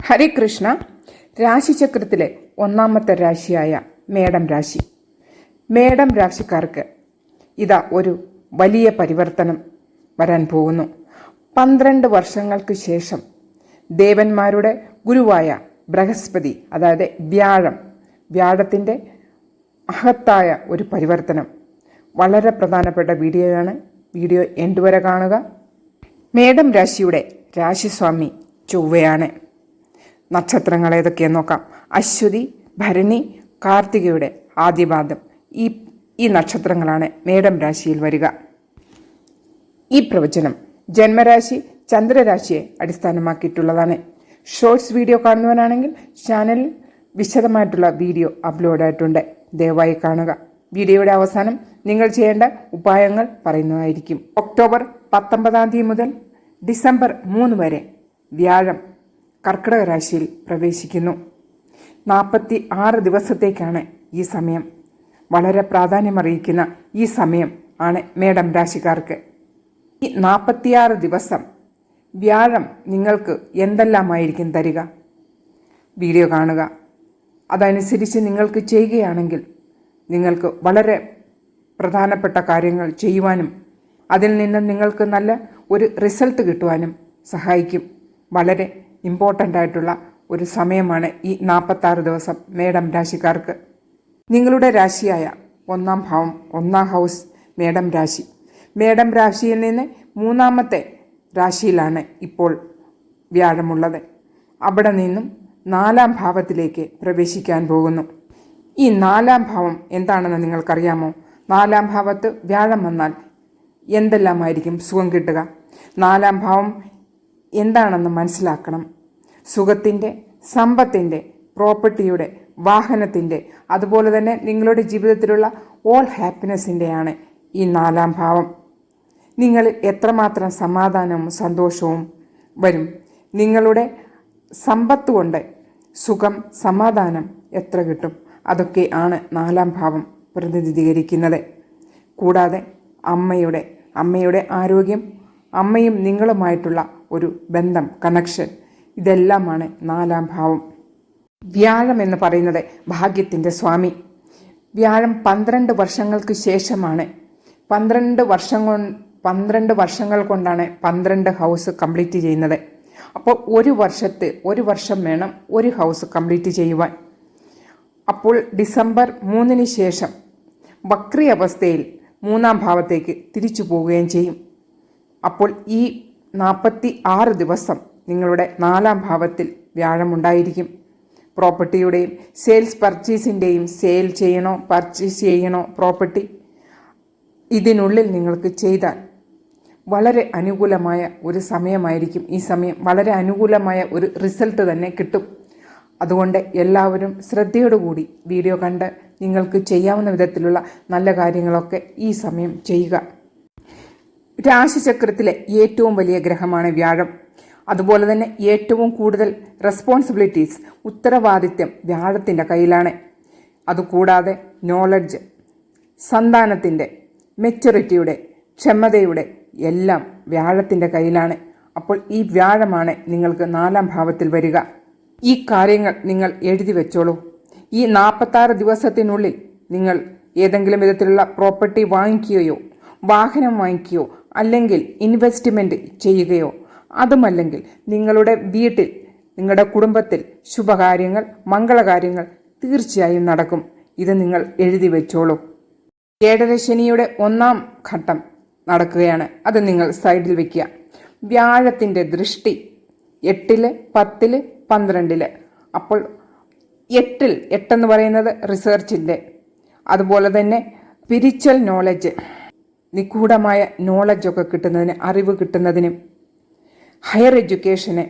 ഹരികൃഷ്ണ രാശിചക്രത്തിലെ ഒന്നാമത്തെ രാശിയായ മേടം രാശി. മേടം രാശിക്കാർക്ക് ഇതാ ഒരു വലിയ പരിവർത്തനം വരാൻ പോകുന്നു. പന്ത്രണ്ട് വർഷങ്ങൾക്ക് ശേഷം ദേവന്മാരുടെ ഗുരുവായ ബൃഹസ്പതി അതായത് വ്യാഴം വ്യാഴത്തിന്റെ അഹത്തായ ഒരു പരിവർത്തനം. വളരെ പ്രധാനപ്പെട്ട വീഡിയോയാണ് വീഡിയോ എൻഡ് വരെ കാണുക. മേടം രാശിയുടെ രാശിസ്വാമി ചൊവ്വയാണ്. നക്ഷത്രങ്ങൾ ഏതൊക്കെയെന്ന് നോക്കാം. അശ്വതി ഭരണി കാർത്തികയുടെ ആദ്യപാദം. ഈ ഈ നക്ഷത്രങ്ങളാണ് മേടം രാശിയിൽ വരിക. ഈ പ്രവചനം ജന്മരാശി ചന്ദ്രരാശിയെ അടിസ്ഥാനമാക്കിയിട്ടുള്ളതാണ്. ഷോർട്സ് വീഡിയോ കാണുന്നവനാണെങ്കിൽ ചാനലിൽ വിശദമായിട്ടുള്ള വീഡിയോ അപ്ലോഡായിട്ടുണ്ട് ദയവായി കാണുക. വീഡിയോയുടെ അവസാനം നിങ്ങൾ ചെയ്യേണ്ട ഉപായങ്ങൾ പറയുന്നതായിരിക്കും. ഒക്ടോബർ പത്തൊമ്പതാം തീയതി മുതൽ ഡിസംബർ മൂന്ന് വരെ വ്യാഴം കർക്കിടക രാശിയിൽ പ്രവേശിക്കുന്നു. നാൽപ്പത്തി ആറ് ദിവസത്തേക്കാണ് ഈ സമയം. വളരെ പ്രാധാന്യമറിയിക്കുന്ന ഈ സമയം ആണ് മേടം രാശിക്കാർക്ക്. ഈ നാൽപ്പത്തിയാറ് ദിവസം വ്യാഴം നിങ്ങൾക്ക് എന്തെല്ലാമായിരിക്കും തരിക? വീഡിയോ കാണുക. അതനുസരിച്ച് നിങ്ങൾക്ക് ചെയ്യുകയാണെങ്കിൽ നിങ്ങൾക്ക് വളരെ പ്രധാനപ്പെട്ട കാര്യങ്ങൾ ചെയ്യുവാനും അതിൽ നിന്ന് നിങ്ങൾക്ക് നല്ല ഒരു റിസൾട്ട് കിട്ടുവാനും സഹായിക്കും. വളരെ ഇമ്പോർട്ടന്റ് ആയിട്ടുള്ള ഒരു സമയമാണ് ഈ നാൽപ്പത്താറ് ദിവസം മേടം രാശിക്കാർക്ക്. നിങ്ങളുടെ രാശിയായ ഒന്നാം ഭാവം ഒന്നാം ഹൗസ് മേടം രാശി. മേടം രാശിയിൽ നിന്ന് മൂന്നാമത്തെ രാശിയിലാണ് ഇപ്പോൾ വ്യാഴമുള്ളത്. അവിടെ നിന്നും നാലാം ഭാവത്തിലേക്ക് പ്രവേശിക്കാൻ പോകുന്നു. ഈ നാലാം ഭാവം എന്താണെന്ന് നിങ്ങൾക്കറിയാമോ? നാലാം ഭാവത്ത് വ്യാഴം വന്നാൽ എന്തെല്ലാമായിരിക്കും സുഖം കിട്ടുക? നാലാം ഭാവം എന്താണെന്ന് മനസ്സിലാക്കണം. സുഖത്തിന്റെ സമ്പത്തിന്റെ പ്രോപ്പർട്ടിയുടെ വാഹനത്തിന്റെ അതുപോലെ തന്നെ നിങ്ങളുടെ ജീവിതത്തിലുള്ള ഓൾ ഹാപ്പിനെസ്സിന്റെയാണ് ഈ നാലാം ഭാവം. നിങ്ങളിൽ എത്രമാത്രം സമാധാനവും സന്തോഷവും വരും? നിങ്ങളുടെ സമ്പത്ത് കൊണ്ട് സുഖം സമാധാനം എത്ര കിട്ടും? അതൊക്കെ ആണ് നാലാം ഭാവം പ്രതിനിധീകരിക്കുന്നത്. കൂടാതെ അമ്മയുടെ അമ്മയുടെ ആരോഗ്യം അമ്മയും നിങ്ങളുമായിട്ടുള്ള ഒരു ബന്ധം കണക്ഷൻ ഇതെല്ലാമാണ് നാലാം ഭാവം. വ്യാഴം എന്ന് പറയുന്നത് ഭാഗ്യത്തിന്റെ സ്വാമി. വ്യാഴം പന്ത്രണ്ട് വർഷങ്ങൾക്ക് ശേഷമാണ്. പന്ത്രണ്ട് വർഷം കൊണ്ട് പന്ത്രണ്ട് വർഷങ്ങൾ കൊണ്ടാണ് പന്ത്രണ്ട് ഹൗസ് കംപ്ലീറ്റ് ചെയ്യുന്നത്. അപ്പോൾ ഒരു വർഷത്ത് ഒരു വർഷം വേണം ഒരു ഹൗസ് കംപ്ലീറ്റ് ചെയ്യുവാൻ. അപ്പോൾ ഡിസംബർ മൂന്നിന് ശേഷം വക്രി അവസ്ഥയിൽ മൂന്നാം ഭാവത്തേക്ക് തിരിച്ചു പോവുകയും ചെയ്യും. അപ്പോൾ ഈ നാൽപ്പത്തി ആറ് ദിവസം നിങ്ങളുടെ നാലാം ഭാവത്തിൽ വ്യാഴമുണ്ടായിരിക്കും. പ്രോപ്പർട്ടിയുടെയും സെയിൽസ് പർച്ചേസിന്റെയും സെയിൽ ചെയ്യണോ പർച്ചേസ് ചെയ്യണോ പ്രോപ്പർട്ടി? ഇതിനുള്ളിൽ നിങ്ങൾക്ക് ചെയ്താൽ വളരെ അനുകൂലമായ ഒരു സമയമായിരിക്കും. ഈ സമയം വളരെ അനുകൂലമായ ഒരു റിസൾട്ട് തന്നെ കിട്ടും. അതുകൊണ്ട് എല്ലാവരും ശ്രദ്ധയോടുകൂടി വീഡിയോ കണ്ട് നിങ്ങൾക്ക് ചെയ്യാവുന്ന വിധത്തിലുള്ള നല്ല കാര്യങ്ങളൊക്കെ ഈ സമയം ചെയ്യുക. രാശിചക്രത്തിലെ ഏറ്റവും വലിയ ഗ്രഹമാണ് വ്യാഴം. അതുപോലെ തന്നെ ഏറ്റവും കൂടുതൽ റെസ്പോൺസിബിലിറ്റീസ് ഉത്തരവാദിത്യം വ്യാഴത്തിന്റെ കയ്യിലാണ്. അതുകൂടാതെ നോളജ് സന്താനത്തിന്റെ മെച്യൂരിറ്റിയുടെ ക്ഷമതയുടെ എല്ലാം വ്യാഴത്തിന്റെ കയ്യിലാണ്. അപ്പോൾ ഈ വ്യാഴമാണ് നിങ്ങൾക്ക് നാലാം ഭാവത്തിൽ വരിക. ഈ കാര്യങ്ങൾ നിങ്ങൾ എഴുതി വെച്ചോളൂ. ഈ നാൽപ്പത്താറ് ദിവസത്തിനുള്ളിൽ നിങ്ങൾ ഏതെങ്കിലും വിധത്തിലുള്ള പ്രോപ്പർട്ടി വാങ്ങിക്കുകയോ വാഹനം വാങ്ങിക്കുകയോ അല്ലെങ്കിൽ ഇൻവെസ്റ്റ്മെന്റ് ചെയ്യുകയോ അതുമല്ലെങ്കിൽ നിങ്ങളുടെ വീട്ടിൽ നിങ്ങളുടെ കുടുംബത്തിൽ ശുഭകാര്യങ്ങൾ മംഗളകാര്യങ്ങൾ തീർച്ചയായും നടക്കും. ഇത് നിങ്ങൾ എഴുതി വെച്ചോളൂ. ഏഴര ശനിയുടെ ഒന്നാം ഘട്ടം നടക്കുകയാണ്. അത് നിങ്ങൾ സൈഡിൽ വയ്ക്കുക വ്യാഴത്തിന്റെ ദൃഷ്ടി എട്ടിൽ പത്തിൽ പന്ത്രണ്ടിൽ. അപ്പോൾ എട്ടിൽ എട്ടെന്ന് പറയുന്നത് റിസർച്ചിന്റെ അതുപോലെ തന്നെ സ്പിരിച്വൽ നോളജ് നിഗൂഢമായ നോളജൊക്കെ കിട്ടുന്നതിന് അറിവ് കിട്ടുന്നതിനും ഹയർ എഡ്യൂക്കേഷന്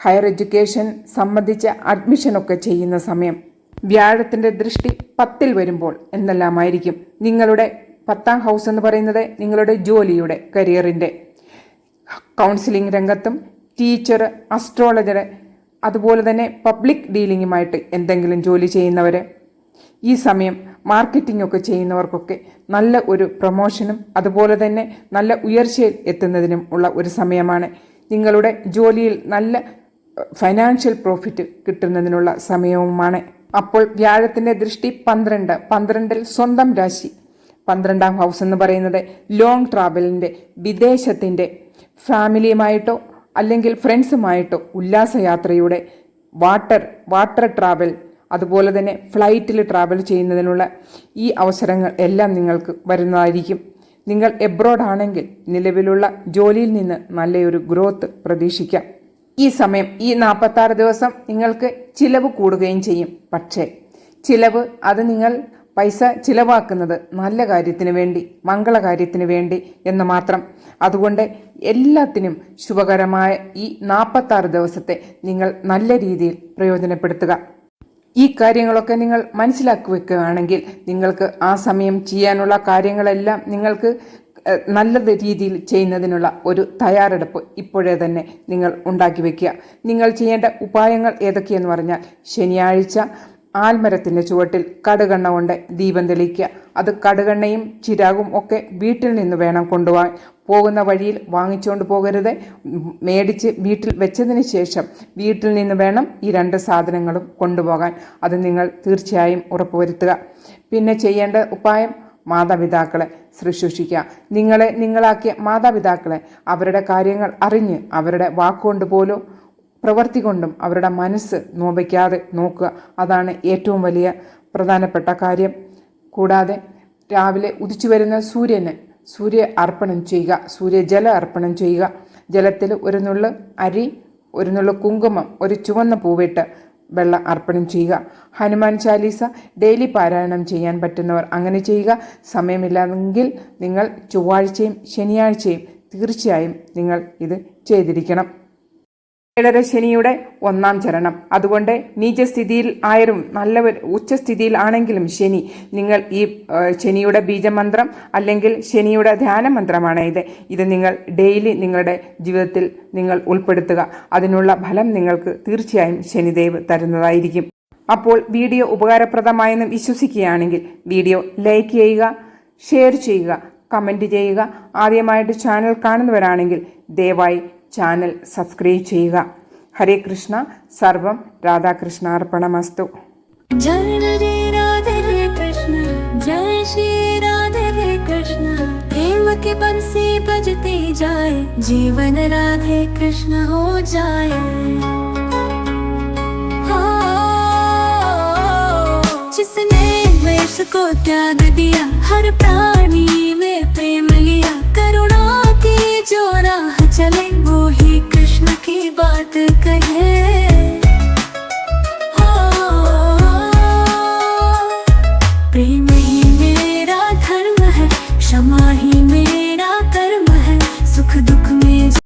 ഹയർ എഡ്യൂക്കേഷൻ സംബന്ധിച്ച അഡ്മിഷനൊക്കെ ചെയ്യുന്ന സമയം വ്യാഴത്തിന്റെ ദൃഷ്ടി പത്തിൽ വരുമ്പോൾ എന്തെല്ലാമായിരിക്കും നിങ്ങളുടെ പത്താം ഹൗസ് എന്ന് പറയുന്നത് നിങ്ങളുടെ ജോലിയുടെ കരിയറിന്റെ കൗൺസിലിംഗ് രംഗത്തും ടീച്ചർ അസ്ട്രോളജർ അതുപോലെ തന്നെ പബ്ലിക് ഡീലിങ്ങുമായിട്ട് എന്തെങ്കിലും ജോലി ചെയ്യുന്നവർ ഈ സമയം മാർക്കറ്റിംഗ് ഒക്കെ ചെയ്യുന്നവർക്കൊക്കെ നല്ല ഒരു പ്രൊമോഷനും അതുപോലെ തന്നെ നല്ല ഉയർച്ചയിൽ എത്തുന്നതിനും ഉള്ള ഒരു സമയമാണ്. നിങ്ങളുടെ ജോലിയിൽ നല്ല ഫൈനാൻഷ്യൽ പ്രോഫിറ്റ് കിട്ടുന്നതിനുള്ള സമയവുമാണ്. അപ്പോൾ വ്യാഴത്തിന്റെ ദൃഷ്ടി പന്ത്രണ്ട് പന്ത്രണ്ടിൽ സ്വന്തം രാശി. പന്ത്രണ്ടാം ഹൗസ് എന്ന് പറയുന്നത് ലോങ് ട്രാവലിന്റെ വിദേശത്തിന്റെ ഫാമിലിയുമായിട്ടോ അല്ലെങ്കിൽ ഫ്രണ്ട്സുമായിട്ടോ ഉല്ലാസയാത്രയുടെ വാട്ടർ വാട്ടർ ട്രാവൽ അതുപോലെ തന്നെ ഫ്ലൈറ്റിൽ ട്രാവൽ ചെയ്യുന്നതിനുള്ള ഈ അവസരങ്ങൾ എല്ലാം നിങ്ങൾക്ക് വരുന്നതായിരിക്കും. നിങ്ങൾ എബ്രോഡ് ആണെങ്കിൽ നിലവിലുള്ള ജോലിയിൽ നിന്ന് നല്ലൊരു ഗ്രോത്ത് പ്രതീക്ഷിക്കാം. ഈ സമയം ഈ നാൽപ്പത്താറ് ദിവസം നിങ്ങൾക്ക് ചിലവ് കൂടുകയും ചെയ്യും. പക്ഷേ ചിലവ് അത് നിങ്ങൾ പൈസ ചിലവാക്കുന്നത് നല്ല കാര്യത്തിന് വേണ്ടി മംഗളകാര്യത്തിന് വേണ്ടി എന്ന് മാത്രം. അതുകൊണ്ട് എല്ലാത്തിനും ശുഭകരമായ ഈ നാൽപ്പത്താറ് ദിവസത്തെ നിങ്ങൾ നല്ല രീതിയിൽ പ്രയോജനപ്പെടുത്തുക. ഈ കാര്യങ്ങളൊക്കെ നിങ്ങൾ മനസ്സിലാക്കി വെക്കുകയാണെങ്കിൽ നിങ്ങൾക്ക് ആ സമയം ചെയ്യാനുള്ള കാര്യങ്ങളെല്ലാം നിങ്ങൾക്ക് നല്ല രീതിയിൽ ചെയ്യുന്നതിനുള്ള ഒരു തയ്യാറെടുപ്പ് ഇപ്പോഴേ തന്നെ നിങ്ങൾ ഉണ്ടാക്കി വെക്കുക. നിങ്ങൾ ചെയ്യേണ്ട ഉപായങ്ങൾ ഏതൊക്കെയെന്ന് പറഞ്ഞാൽ ശനിയാഴ്ച ആൽമരത്തിന്റെ ചുവട്ടിൽ കടുകണ്ണ കൊണ്ട് ദീപം തെളിയിക്കുക. അത് കടുകണ്ണയും ചിരാകും ഒക്കെ വീട്ടിൽ നിന്ന് വേണം കൊണ്ടുപോകാൻ. പോകുന്ന വഴിയിൽ വാങ്ങിച്ചുകൊണ്ട് പോകരുത്. മേടിച്ച് വീട്ടിൽ വെച്ചതിന് ശേഷം വീട്ടിൽ നിന്ന് വേണം ഈ രണ്ട് സാധനങ്ങളും കൊണ്ടുപോകാൻ. അത് നിങ്ങൾ തീർച്ചയായും ഉറപ്പുവരുത്തുക. പിന്നെ ചെയ്യേണ്ട ഉപായം മാതാപിതാക്കളെ ശുശ്രൂഷിക്കുക. നിങ്ങളെ നിങ്ങളാക്കിയ മാതാപിതാക്കളെ അവരുടെ കാര്യങ്ങൾ അറിഞ്ഞ് അവരുടെ വാക്കുകൊണ്ട് പോലും പ്രവൃത്തി കൊണ്ടും അവരുടെ മനസ്സ് നോവിക്കാതെ നോക്കുക. അതാണ് ഏറ്റവും വലിയ പ്രധാനപ്പെട്ട കാര്യം. കൂടാതെ രാവിലെ ഉദിച്ചു വരുന്ന സൂര്യന് സൂര്യ അർപ്പണം ചെയ്യുക. സൂര്യജല അർപ്പണം ചെയ്യുക. ജലത്തിൽ ഒരു നുള്ള് അരി ഒരു നുള്ള് കുങ്കുമം ഒരു ചുവന്ന പൂവിട്ട് വെള്ളം അർപ്പണം ചെയ്യുക. ഹനുമാൻ ചാലീസ ഡെയിലി പാരായണം ചെയ്യാൻ പറ്റുന്നവർ അങ്ങനെ ചെയ്യുക. സമയമില്ലെങ്കിൽ നിങ്ങൾ ചൊവ്വാഴ്ചയും ശനിയാഴ്ചയും തീർച്ചയായും നിങ്ങൾ ഇത് ചെയ്തിരിക്കണം. ഏഴര ശനിയുടെ ഒന്നാം ചരണം. അതുകൊണ്ട് നീചസ്ഥിതിയിൽ ആയിരും നല്ല ഉച്ചസ്ഥിതിയിൽ ആണെങ്കിലും ശനി. നിങ്ങൾ ഈ ശനിയുടെ ബീജമന്ത്രം അല്ലെങ്കിൽ ശനിയുടെ ധ്യാനമന്ത്രമാണ് ഇത്. ഇത് നിങ്ങൾ ഡെയിലി നിങ്ങളുടെ ജീവിതത്തിൽ നിങ്ങൾ ഉൾപ്പെടുത്തുക. അതിനുള്ള ഫലം നിങ്ങൾക്ക് തീർച്ചയായും ശനിദേവ് തരുന്നതായിരിക്കും. അപ്പോൾ വീഡിയോ ഉപകാരപ്രദമായെന്ന് വിശ്വസിക്കുകയാണെങ്കിൽ വീഡിയോ ലൈക്ക് ചെയ്യുക ഷെയർ ചെയ്യുക കമന്റ് ചെയ്യുക. ആദ്യമായിട്ട് ചാനൽ കാണുന്നവരാണെങ്കിൽ ദയവായി ചാനൽ സബ്സ്ക്രൈബ് ചെയ്യുക ഹരേ കൃഷ്ണ സർവം രാധാകൃഷ്ണ അർപ്പണമസ്തു जय रे राधे रे कृष्ण जय श्री राधे रे कृष्ण प्रेम की बंसी बजती जाए जीवन राधे कृष्ण हो जाए हो। जिसने वेश को त्याग दिया हर प्राणी में प्रेम लिया करुणा की जो राह चले वो ही कृष्ण की बात कहे।